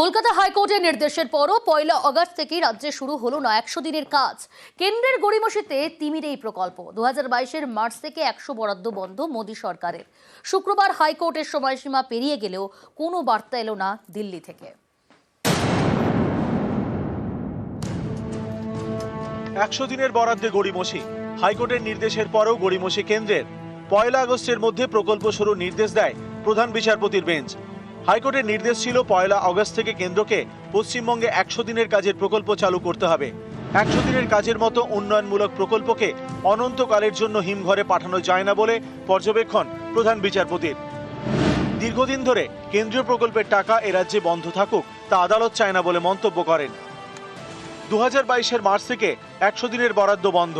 কলকাতা হাইকোর্টের নির্দেশের পরও পয়লা অগস্ট থেকে রাজ্যে শুরু হলো না একশো দিনের কাজ। কেন্দ্রের গড়িমসিতে তিমির এই প্রকল্প। দু হাজার মার্চ থেকে একশো বরাদ্দ বন্ধ মোদী সরকারের। শুক্রবার হাইকোর্টের সময়সীমা পেরিয়ে গেলেও কোনো বার্তা এলো না দিল্লি থেকে। একশো দিনের বরাদ্দে গড়িমসি। হাইকোর্টের নির্দেশের পরও গড়িমসি কেন্দ্রের। পয়লা আগস্টের মধ্যে প্রকল্প শুরুর নির্দেশ দেয় প্রধান বিচারপতির বেঞ্চ। হাইকোর্টের নির্দেশ ছিল পয়লা অগস্ট থেকে কেন্দ্রকে পশ্চিমবঙ্গে একশো দিনের কাজের প্রকল্প চালু করতে হবে। একশো দিনের কাজের মতো উন্নয়নমূলক প্রকল্পকে অনন্তকালের জন্য হিমঘরে পাঠানো যায় না বলে পর্যবেক্ষণ প্রধান বিচারপতির। দীর্ঘদিন ধরে কেন্দ্রীয় প্রকল্পের টাকা এ রাজ্যে বন্ধ থাকুক, তা আদালত চায় না বলে মন্তব্য করেন। দু হাজার মার্চ থেকে একশো দিনের বরাদ্দ বন্ধ।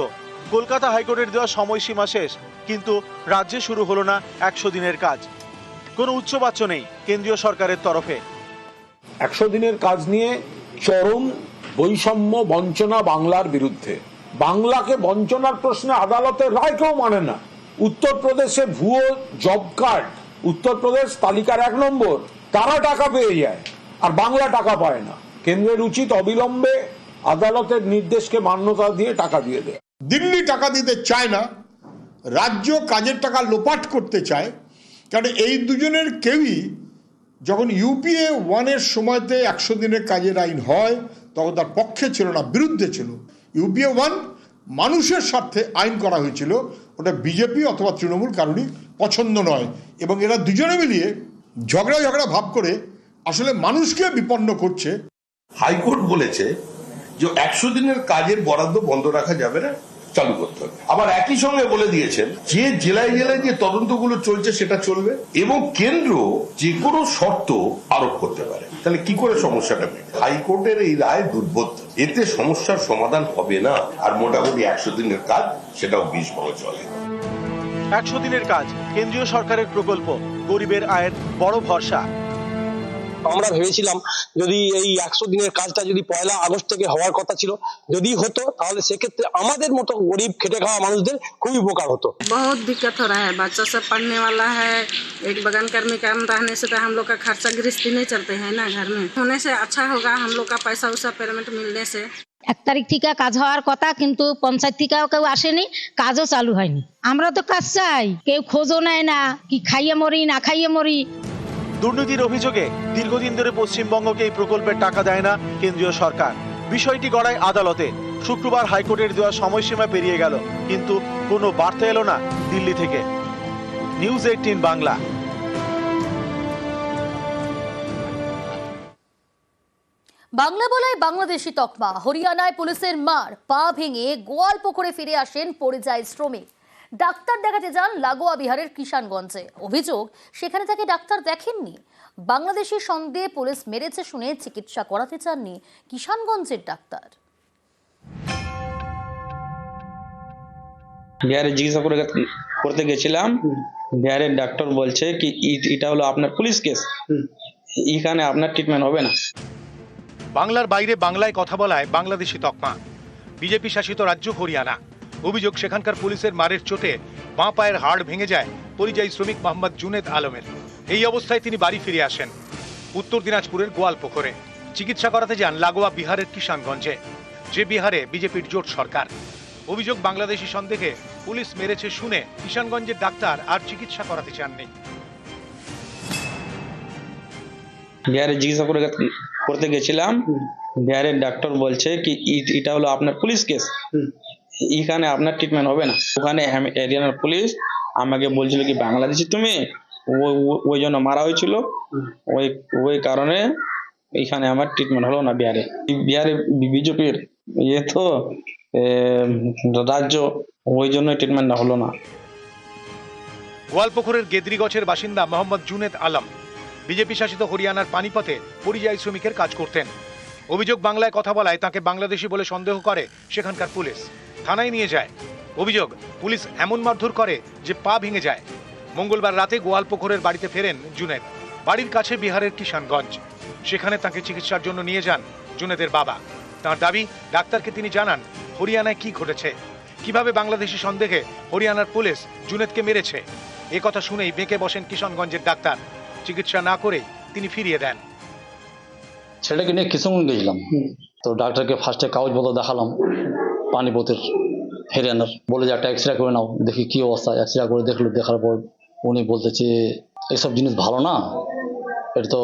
কলকাতা হাইকোর্টের দেওয়া সময়সীমা শেষ, কিন্তু রাজ্যে শুরু হলো না একশো দিনের কাজ। কোনো উচ্চবাচ্য নেই কেন্দ্রীয় সরকারের তরফে। একশো দিনের কাজ নিয়ে চরম বৈষম্য বঞ্চনা বাংলার বিরুদ্ধে। বাংলাকে বঞ্চনার প্রশ্নে আদালতের রায় কেউ মানে না। উত্তরপ্রদেশে ভুয়ো জব কার্ড উত্তরপ্রদেশ তালিকার এক নম্বর তারা টাকা পেয়ে যায় আর বাংলা টাকা পায় না। কেন্দ্রের উচিত অবিলম্বে আদালতের নির্দেশকে মান্যতা দিয়ে টাকা দিয়ে দেয় দিল্লি টাকা দিতে চায় না রাজ্য কাজের টাকা লোপাট করতে চায় কারণ এই দুজনের কেউই যখন ইউপিএ ওয়ানের সময়তে একশো দিনের কাজের আইন হয়, তখন তার পক্ষে ছিল না, বিরুদ্ধে ছিল। ইউপিএ ওয়ান মানুষের স্বার্থে আইন করা হয়েছিল। ওটা বিজেপি অথবা তৃণমূল কারণই পছন্দ নয়। এবং এরা দুজনে মিলিয়ে ঝগড়া ঝগড়া ভাব করে আসলে মানুষকে বিপন্ন করছে। হাইকোর্ট বলেছে যে একশো দিনের কাজের বরাদ্দ বন্ধ রাখা যাবে না। চালু করতে হবে। আবার একই সঙ্গে বলে দিয়েছেন, যে জেলায় জেলায় যে তদন্তগুলো চলছে সেটা চলবে এবং কেন্দ্র যে কোনো শর্ত আরোপ করতে পারে। তাহলে কি করে সমস্যাটা মেটে? হাইকোর্টের এই রায় দুর্বোধ্য। এতে সমস্যার সমাধান হবে না। আর মোটামুটি একশো দিনের কাজ, সেটাও বিষ ভাবে চলে একশো দিনের কাজ, কেন্দ্রীয় সরকারের প্রকল্প, গরিবের আয়ের বড় ভরসা। আমরা ভেবেছিলাম যদি এই একশো দিনের কাজটা যদি পয়লা আগস্ট থেকে হওয়ার কথা ছিল যদি হতো তাহলে সেক্ষেত্রে আমাদের মতো গরিব খেটে খাওয়া মানুষদের খুবই উপকার হতো बहुत दिक्कत हो रहा है बच्चा सब पढ़ने वाला है एक बगान कर्मी काम रहने से तो हम लोग का खर्चा गृहस्थी नहीं चलते हैं ना घर में होने से अच्छा होगा हम लोग का पैसा उसा पेमेंट मिलने से এক তারিখ থেকে কাজ হওয়ার কথা কিন্তু পঞ্চায়েত থেকেও কেউ আসেনি কাজও চালু হয়নি আমরা তো কাজ চাই কেউ খোঁজও নেয় না কি খাইয়ে মরি না খাইয়ে মরি দুর্নীতির অভিযোগে দীর্ঘদিন ধরে পশ্চিমবঙ্গকে এই প্রকল্পের টাকা দেয় না কেন্দ্রীয় সরকার। বিষয়টি গড়ায় আদালতে। শুক্রবার হাইকোর্টের দেওয়া সময়সীমা পেরিয়ে গেল, কিন্তু কোনো বার্তা এলো না দিল্লি থেকে। News eighteen Bangla. বাংলা বলায় বাংলাদেশি তকমা, হরিয়ানায় পুলিশের মার, পা ভেঙে গোয়াল পুকুরে ফিরে আসেন পরিযায়ী শ্রমিক। ডাক্তার দেখাতে যান লাগোয়া বিহারের কিষানগঞ্জে। অভিযোগ সেখানে তাকে ডাক্তার দেখেননি। বাংলাদেশি সন্দেহে পুলিশ মেরেছে শুনে চিকিৎসা করাতে চাননি কিষানগঞ্জের ডাক্তার। বিহারে চিকিৎসা করে করতে গেছিলাম। বিহারের ডাক্তার বলছে কি এটা হলো আপনার পুলিশ কেস। এখানে আপনার ট্রিটমেন্ট হবে না। বাংলার বাইরে বাংলায় কথা বলায় বাংলাদেশি তকমা। বিজেপি শাসিত রাজ্য হরিয়ানা। অভিযোগ সেখানকার পুলিশের মারের চোটে বাঁ পায়ের হাড় ভেঙে যায় পরিযায়ী শ্রমিক মোহাম্মদ জুনেদ আলমের। এই অবস্থায় তিনি বাড়ি ফিরে আসেন উত্তর দিনাজপুরের গোয়ালপুকুরে চিকিৎসা করাতে যান লাগোয়া বিহারের কিষানগঞ্জে যে বিহারে বিজেপির জোট সরকার। অভিযোগ বাংলাদেশি সন্দেহে পুলিশ মেরেছে শুনে কিষানগঞ্জের ডাক্তার আর চিকিৎসা করাতে চাননি। বিহারে চিকিৎসা করে করতে গেছিলাম। বিহারের ডাক্তার বলছে কি এটা হলো আপনার পুলিশ কেস। এখানে আপনার ট্রিটমেন্ট হবে না। ওখানে হরিয়ানার পুলিশ আমাকে বলছিল কি বাংলাদেশি তুমি? ওই জন্য মারা হয়েছিল। ওই ওই কারণে এখানে আমার ট্রিটমেন্ট হলো না বিহারে। বিহারে বিজেপির ইয়ে তো রাজ্য ওই জন্য ট্রিটমেন্টটা হলো না। গোয়ালপুকুরের গেদরিগছের বাসিন্দা মোহাম্মদ জুনেদ আলম বিজেপি শাসিত হরিয়ানার পানিপথে পরিযায়ী শ্রমিকের কাজ করতেন। অভিযোগ বাংলায় কথা বলায় তাকে বাংলাদেশি বলে সন্দেহ করে সেখানকার পুলিশ। থানায় নিয়ে যায়। অভিযোগ, পুলিশ এমন মারধর করে যে পা ভেঙে যায়। মঙ্গলবার রাতে গোয়ালপুকুরের বাড়িতে ফেরেন জুনেদ। বাড়ির কাছে বিহারের কিষানগঞ্জ। সেখানে তাকে চিকিৎসার জন্য নিয়ে যান জুনেদের বাবা। তার দাবি, ডাক্তারকে তিনি জানান, হরিয়ানায় কি ঘটেছে। কীভাবে বাংলাদেশি সন্দেহে হরিয়ানার পুলিশ জুনেদকে মেরেছে। এ কথা শুনেই বেঁকে বসেন কিশনগঞ্জের ডাক্তার। চিকিৎসা না করে তিনি ফিরিয়ে দেন। ছেলেটাকে নিয়ে কিশোরগঞ্জ গেছিলাম তো ডাক্তারকে ফার্স্টে কাগজপত্র দেখালাম। পানিপথের হরিয়ানার বলে যে, একটা এক্স করে নাও, দেখি কি অবস্থা। এক্স করে দেখল, দেখার পর উনি বলতেছে, এসব জিনিস ভালো না। এটা তো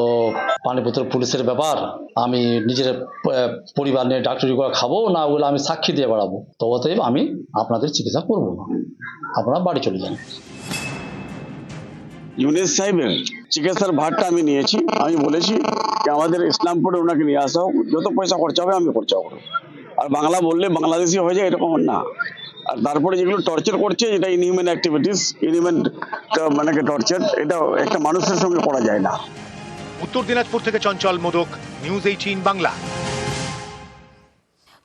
পানিপথের পুলিশের ব্যাপার। আমি নিজের পরিবার নিয়ে ডাক্তারি করে খাব, না ওগুলো আমি সাক্ষী দিয়ে বেড়াবো। তো অতএব আমি আপনাদের চিকিৎসা করব না। আপনারা বাড়ি চলে যান। ইউনিস সাহেবের চিকিৎসার ভারটা আমি নিয়েছি। আমি বলেছি যে, আমাদের ইসলামপুরে ওনাকে নিয়ে আসা। হোক যত পয়সা খরচা হবে, আমি খরচা করব। আর বাংলা বললে বাংলাদেশি হয়ে যায় এরকম না। আর তারপরে যেগুলো টর্চার করছে এটা ইনহিউম্যান অ্যাক্টিভিটিস ইনহিউম্যান মানে টর্চার এটা একটা মানুষের সঙ্গে করা যায় না। উত্তর দিনাজপুর থেকে চঞ্চল মোদক নিউজ এইটিন বাংলা।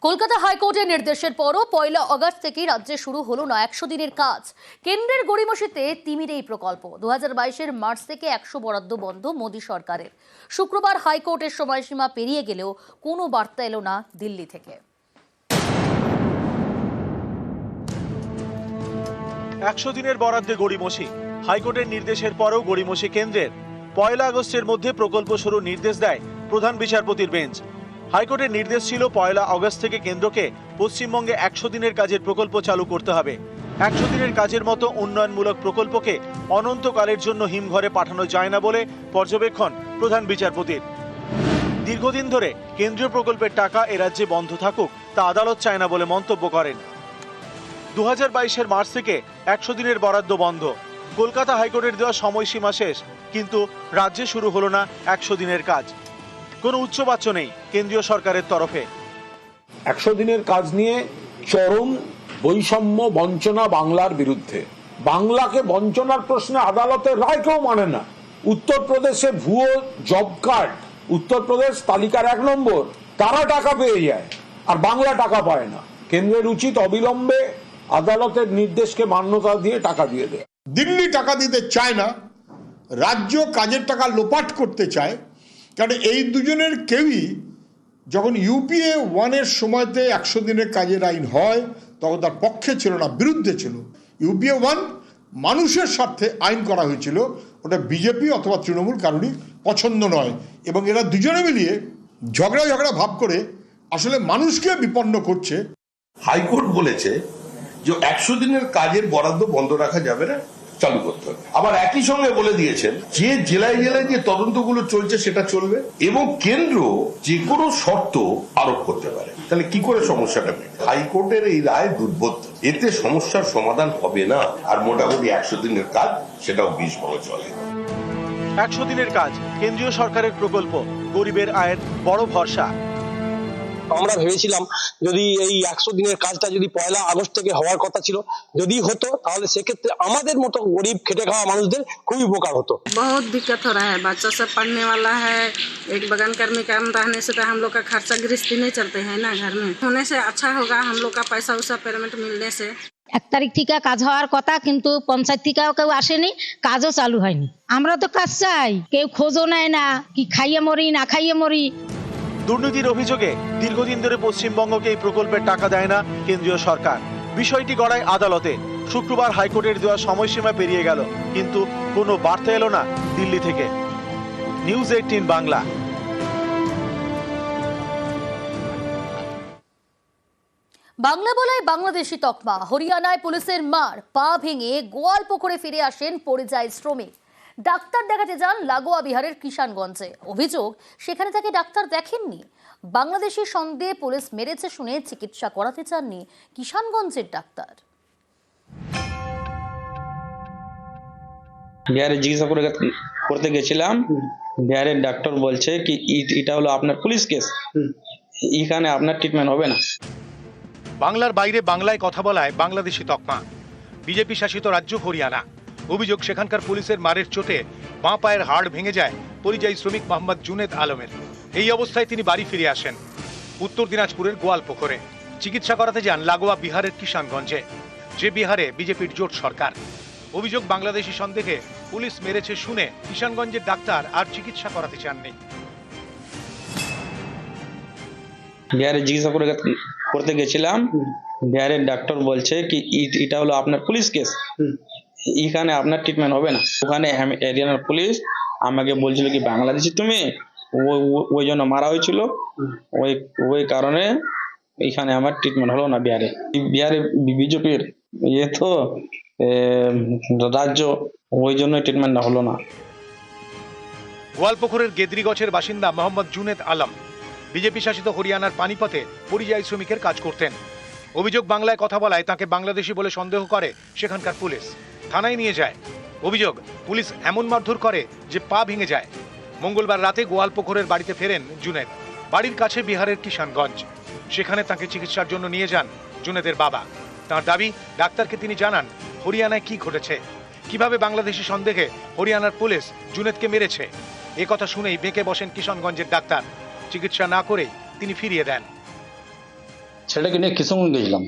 কলকাতা হাইকোর্টের নির্দেশের পরও পয়লা অগস্ট থেকে রাজ্যে শুরু হলো না একশো দিনের কাজ। কেন্দ্রের গড়িমসিতে তিমির এই প্রকল্প। দু হাজার বাইশের মার্চ থেকে একশো বরাদ্দ বন্ধ মোদী সরকারের। শুক্রবার হাইকোর্টের সময়সীমা পেরিয়ে গেলেও কোনো বার্তা এলো না দিল্লি থেকে। একশো দিনের বরাদ্দে গড়িমসি। হাইকোর্টের নির্দেশের পরেও গড়িমসি কেন্দ্রের। পয়লা আগস্টের মধ্যে প্রকল্প শুরুর নির্দেশ দেয় প্রধান বিচারপতির বেঞ্চ। হাইকোর্টের নির্দেশ ছিল পয়লা আগস্ট থেকে কেন্দ্রকে পশ্চিমবঙ্গে একশো দিনের কাজের প্রকল্প চালু করতে হবে। একশো দিনের কাজের মতো উন্নয়নমূলক প্রকল্পকে অনন্তকালের জন্য হিমঘরে পাঠানো যায় না বলে পর্যবেক্ষণ প্রধান বিচারপতির। দীর্ঘদিন ধরে কেন্দ্রীয় প্রকল্পের টাকা এ রাজ্যে বন্ধ থাকুক তা আদালত চায় না বলে মন্তব্য করেন। দু হাজার মার্চ থেকে একশো দিনের বরাদ্দ বন্ধ। কলকাতা হাইকোর্টের দেওয়া সময়সীমা শেষ, কিন্তু রাজ্যে শুরু হলো না একশো দিনের কাজ। কোনো উচ্চবাচ্য নেই কেন্দ্রীয় সরকারের তরফে। একশো দিনের কাজ নিয়ে চরম বৈষম্য বঞ্চনা বাংলার বিরুদ্ধে। বাংলাকে বঞ্চনার প্রশ্নে আদালতের রায় কেউ মানে না। উত্তরপ্রদেশে ভুয়ো জব কার্ড, উত্তরপ্রদেশ তালিকার এক নম্বর, তারা টাকা পেয়ে যায়, আর বাংলা টাকা পায় না। কেন্দ্রের উচিত অবিলম্বে আদালতের নির্দেশকে মান্যতা দিয়ে টাকা দিয়ে দেয়। দিল্লি টাকা দিতে চায় না রাজ্য কাজের টাকা লোপাট করতে চায় কারণ এই দুজনের কেউই যখন ইউপিএ ওয়ানের সময়তে একশো দিনের কাজের আইন হয় তখন তার পক্ষে ছিল না বিরুদ্ধে ছিল। ইউপিএ ওয়ান মানুষের স্বার্থে আইন করা হয়েছিল ওটা বিজেপি অথবা তৃণমূল কারোরই পছন্দ নয়। এবং এরা দুজনে মিলিয়ে ঝগড়া ঝগড়া ভাব করে আসলে মানুষকে বিপন্ন করছে। হাইকোর্ট বলেছে যে একশো দিনের কাজের বরাদ্দ বন্ধ রাখা যাবে না, চালু করতে হবে। আবার একই সঙ্গে বলে দিয়েছেন, যে জেলায় জেলায় যে তদন্তগুলো চলছে সেটা চলবে এবং কেন্দ্র যে কোনো শর্ত আরোপ করতে পারে। তাহলে কি করে সমস্যাটা মেটে? হাইকোর্টের এই রায় দুর্বোধ্য। এতে সমস্যার সমাধান হবে না, আর মোটামুটি একশো দিনের কাজ, সেটাও বিষ ভালো চলে। একশো দিনের কাজ, কেন্দ্রীয় সরকারের প্রকল্প, গরিবের আয়ের বড় ভরসা। আমরা ভেবেছিলাম যদি এই একশো দিনের কাজটা যদি পয়লা আগস্ট থেকে হওয়ার কথা ছিল যদি হতো তাহলে সেক্ষেত্রে আমাদের মতো গরিব খেটে খাওয়া মানুষদের খুবই উপকার হতো बहुत दिक्कत हो रहा है बच्चा सब पढ़ने वाला है एक बगान कर्मी काम रहने से तो हम लोग का खर्चा गृहस्थी नहीं चलते हैं ना घर में होने से अच्छा होगा हम लोग का पैसा उसा पेमेंट मिलने से এক তারিখ থেকে কাজ হওয়ার কথা কিন্তু পঞ্চায়েত থেকেও কেউ আসেনি কাজও চালু হয়নি আমরা তো কাজ চাই কেউ খোঁজও নেয় না কি খাইয়ে মরি না খাইয়ে মরি দুর্নীতির অভিযোগে দীর্ঘদিন ধরে পশ্চিমবঙ্গকে এই প্রকল্পের টাকা দেয় না কেন্দ্রীয় সরকার। বিষয়টি গড়ায় আদালতে। শুক্রবার হাইকোর্টের দেওয়া সময়সীমা পেরিয়ে গেল, কিন্তু কোনো বার্তা এলো না দিল্লি থেকে। News eighteen Bangla. বাংলা বলায় বাংলাদেশি তকমা, হরিয়ানায় পুলিশের মার, পা ভেঙে গোয়াল পুকুরে ফিরে আসেন পরিযায়ী শ্রমিক। ডাক্তার দেখাতে যান লাগোয়া বিহারের কিষানগঞ্জে। অভিযোগ সেখানে তাকে ডাক্তার দেখেননি। বাংলাদেশি সন্দেহে পুলিশ মেরেছে শুনে চিকিৎসা করাতে চাননি কিষানগঞ্জের ডাক্তার। বিহারে চিকিৎসা করে করতে গেছিলাম। বিহারের ডাক্তার বলছে কি এটা হলো আপনার পুলিশ কেস। এখানে আপনার ট্রিটমেন্ট হবে না। বাংলার বাইরে বাংলায় কথা বলায় বাংলাদেশি তকমা। বিজেপি শাসিত রাজ্য হরিয়ানা। অভিযোগ সেখানকার পুলিশের মারের চোটে বাঁ পায়ের হাড় ভেঙে যায় পরিযায়ী শ্রমিক মোহাম্মদ জুনেদ আলমের। এই অবস্থায় তিনি বাড়ি ফিরে আসেন উত্তর দিনাজপুরের গোয়ালপুকুরে চিকিৎসা করাতে যান লাগোয়া বিহারের কিষানগঞ্জে যে বিহারে বিজেপির জোট সরকার। অভিযোগ বাংলাদেশি সন্দেহে পুলিশ মেরেছে শুনে কিষানগঞ্জের ডাক্তার আর চিকিৎসা করাতে চাননি। বিহারে চিকিৎসা করে করতে গেছিলাম বিহারের ডাক্তার বলছে কি এটা হলো আপনার পুলিশ কেস। এখানে আপনার ট্রিটমেন্ট হবে না। ওখানে হরিয়ানার পুলিশ আমাকে বলছিল কি বাংলাদেশি তুমি? ওই জন্য মারা হয়েছিল। ওই ওই কারণে এখানে আমার ট্রিটমেন্ট হলো না বিহারে। বিহারে বিজেপির ইয়ে তো রাজ্য ওই জন্য ট্রিটমেন্টটা হলো না। গোয়ালপুকুরের গেদরিগছের বাসিন্দা মোহাম্মদ জুনেদ আলম বিজেপি শাসিত হরিয়ানার পানিপথে পরিযায়ী শ্রমিকের কাজ করতেন। অভিযোগ বাংলায় কথা বলায় তাকে বাংলাদেশি বলে সন্দেহ করে সেখানকার পুলিশ। থানায় নিয়ে যায়। অভিযোগ পুলিশ এমন মারধর করে যে পা ভেঙে যায়। মঙ্গলবার রাতে গোয়ালপুকুরের বাড়িতে ফেরেন জুনেদ। বাড়ির কাছে বিহারের কিষানগঞ্জ। সেখানে তাকে চিকিৎসার জন্য নিয়ে যান জুনেদের বাবা। তার দাবি ডাক্তারকে তিনি জানান হরিয়ানায় কি ঘটেছে। কীভাবে বাংলাদেশি সন্দেহে হরিয়ানার পুলিশ জুনেদকে মেরেছে। এ কথা শুনেই বেঁকে বসেন কিষানগঞ্জের ডাক্তার। চিকিৎসা না করেই তিনি ফিরিয়ে দেন। ছেলেটাকে নিয়ে কিশনগঞ্জ গেছিলাম।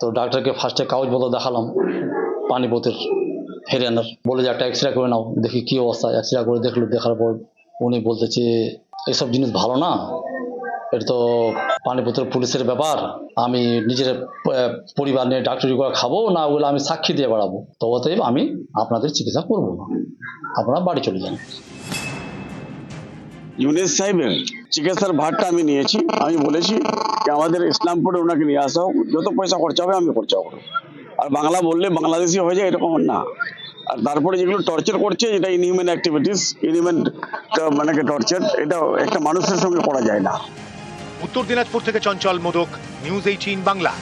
তো ডাক্তারকে ফার্স্টে কাগজ কাগজপত্র দেখালাম। পানিপথের হরিয়ানার বলে যে একটা এক্স রে করে নাও, দেখি কি অবস্থা। এক্স রে করে দেখল, দেখার পর উনি বলতেছে এসব জিনিস ভালো না। এটা তো পানিপথের পুলিশের ব্যাপার। আমি নিজের পরিবার নিয়ে ডাক্তারি করে খাব, না ওগুলো আমি সাক্ষী দিয়ে বাড়াবো। তো অতএব আমি আপনাদের চিকিৎসা করব না। আপনারা বাড়ি চলে যান। ইউনেস সাহেবের চিকিৎসার ভারটা আমি নিয়েছি। আমি বলেছি যে আমাদের ইসলামপুরে ওনাকে নিয়ে আসা। হোক যত পয়সা খরচা হবে, আমি খরচা করব। আর বাংলা বললে বাংলাদেশি হয়ে যায়, এরকম না। আর তারপরে যেগুলো টর্চার করছে এটা ইনহিউম্যান অ্যাক্টিভিটিস ইনহিউম্যান মানে টর্চার এটা একটা মানুষের সঙ্গে করা যায় না। উত্তর দিনাজপুর থেকে চঞ্চল মোদক নিউজ এইটিন বাংলা।